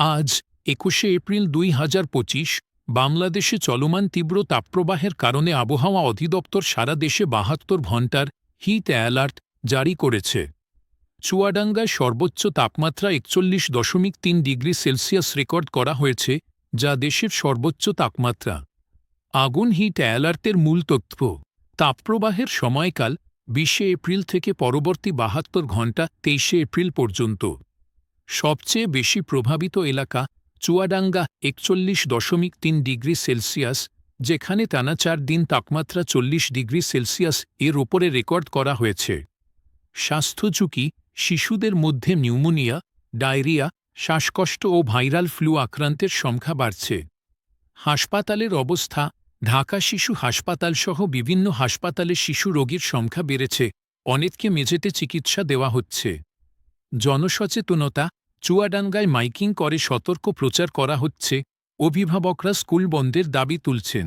আজ একুশে এপ্রিল দুই হাজার পঁচিশ, বাংলাদেশে চলমান তীব্র তাপপ্রবাহের কারণে আবহাওয়া অধিদপ্তর সারা দেশে বাহাত্তর ঘণ্টার হিট অ্যালার্ট জারি করেছে। চুয়াডাঙ্গায় সর্বোচ্চ তাপমাত্রা একচল্লিশ দশমিক তিন ডিগ্রি সেলসিয়াস রেকর্ড করা হয়েছে, যা দেশের সর্বোচ্চ তাপমাত্রা। আগুন হিট অ্যালার্টের মূল তথ্য, তাপপ্রবাহের সময়কাল বিশে এপ্রিল থেকে পরবর্তী বাহাত্তর ঘণ্টা তেইশে এপ্রিল পর্যন্ত। সবচেয়ে বেশি প্রভাবিত এলাকা চুয়াডাঙ্গা একচল্লিশ দশমিক তিন ডিগ্রি সেলসিয়াস, যেখানে টানা চার দিন তাপমাত্রা চল্লিশ ডিগ্রি সেলসিয়াস এর ওপরে রেকর্ড করা হয়েছে। স্বাস্থ্য ঝুঁকি, শিশুদের মধ্যে নিউমোনিয়া, ডায়রিয়া, শ্বাসকষ্ট ও ভাইরাল ফ্লু আক্রান্তের সংখ্যা বাড়ছে। হাসপাতালের অবস্থা, ঢাকা শিশু হাসপাতালসহ বিভিন্ন হাসপাতালে শিশু রোগীর সংখ্যা বেড়েছে, অনেককে মেঝেতে চিকিৎসা দেওয়া হচ্ছে। জনসচেতনতা চুয়াডাঙ্গায় মাইকিং করে সতর্ক প্রচার করা হচ্ছে, অভিভাবকরা স্কুল বন্ধের দাবি তুলছেন।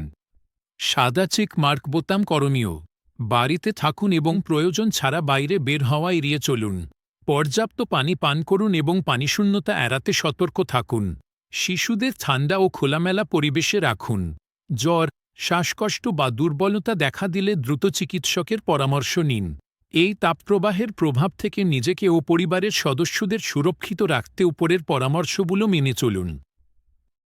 সাদা চেক মার্ক বোতাম করণীয়, বাড়িতে থাকুন এবং প্রয়োজন ছাড়া বাইরে বের হওয়া এড়িয়ে চলুন। পর্যাপ্ত পানি পান করুন এবং পানিশূন্যতা এড়াতে সতর্ক থাকুন। শিশুদের ঠান্ডা ও খোলামেলা পরিবেশে রাখুন। জ্বর, শ্বাসকষ্ট বা দুর্বলতা দেখা দিলে দ্রুত চিকিৎসকের পরামর্শ নিন। এই তাপপ্রবাহের প্রভাব থেকে নিজেকে ও পরিবারের সদস্যদের সুরক্ষিত রাখতে উপরের পরামর্শগুলো মেনে চলুন।